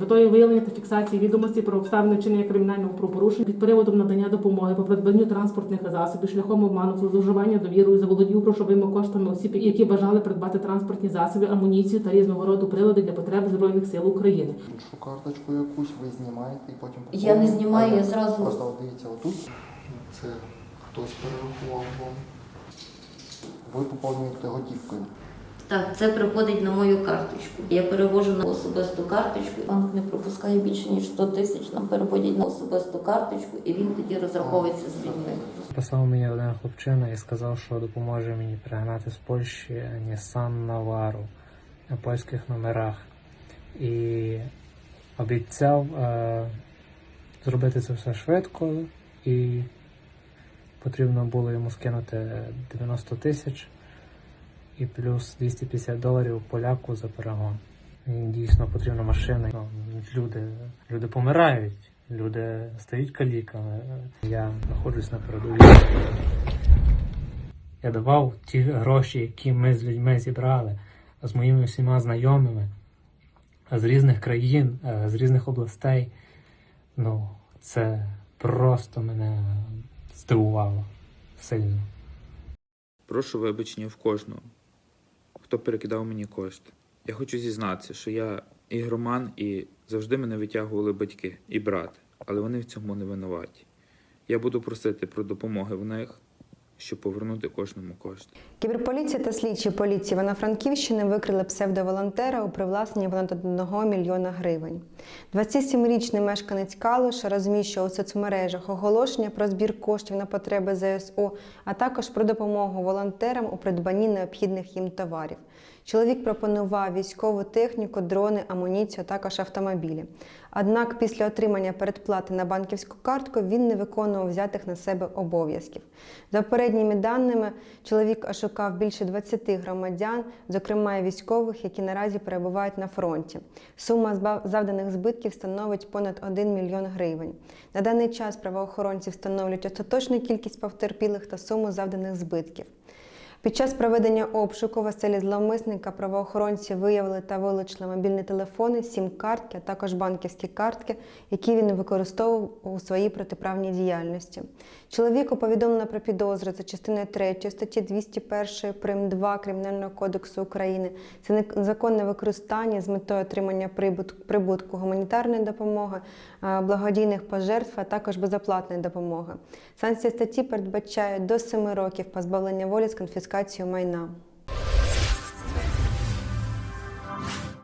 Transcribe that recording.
метою виявлення та фіксації відомостей про обставини вчинення кримінального правопорушення під приводом надання допомоги по придбанню транспортних засобів шляхом обману зловживання довірою заволодів грошовими коштами осіб, які бажали придбати транспортні засоби, амуніцію та різного роду прилади для потреб збройних сил України. Іншу карточку якусь ви знімаєте і потім Я не знімаю, я зразу- Просто дивіться, отут це хтось перерахував вам. Ви поповнюєте готівкою. Так, це приходить на мою карточку. Я перевожу на особисту карточку. Банк не пропускає більше ніж 100 тисяч. Нам переводять на особисту карточку, і він тоді розраховується з людьми. Писав мені один хлопчина і сказав, що допоможе мені перегнати з Польщі Nissan Navara на польських номерах. І обіцяв е, зробити це все швидко, і потрібно було йому скинути 90 тисяч і плюс 250 доларів поляку за перегон. І дійсно потрібна машина. Ну, люди, люди помирають, люди стають каліками. Я знаходжусь на передовій. Я давав ті гроші, які ми з людьми зібрали, з моїми всіма знайомими з різних країн, е, з різних областей. Ну, це просто мене здивувало сильно. Прошу вибачення в кожного, хто перекидав мені кошти. Я хочу зізнатися, що я ігроман і завжди мене витягували батьки і брат, але вони в цьому не винуваті. Я буду просити про допомоги в них, щоб повернути кожному кошти. Кіберполіція та слідчі поліції Івано-Франківщини викрили псевдоволонтера у привласненні понад 1 мільйона гривень. 27-річний мешканець Калуша розміщував у соцмережах оголошення про збір коштів на потреби ЗСУ, а також про допомогу волонтерам у придбанні необхідних їм товарів. Чоловік пропонував військову техніку, дрони, амуніцію, а також автомобілі. Однак після отримання передплати на банківську картку він не виконував взятих на себе обов'язків. За попередніми даними, чоловік ошукав більше 20 громадян, зокрема і військових, які наразі перебувають на фронті. Сума завданих збитків становить понад 1 мільйон гривень. На даний час правоохоронці встановлюють остаточну кількість потерпілих та суму завданих збитків. Під час проведення обшуку в оселі зловмисника правоохоронці виявили та вилучили мобільні телефони, сім-картки, а також банківські картки, які він використовував у своїй протиправній діяльності. Чоловіку повідомлено про підозру за частиною 3 статті 201 прим. 2 Кримінального кодексу України. Це незаконне використання з метою отримання прибутку гуманітарної допомоги, благодійних пожертв, а також безоплатної допомоги. Санкція статті передбачає до 7 років позбавлення волі з конфіскацією майна.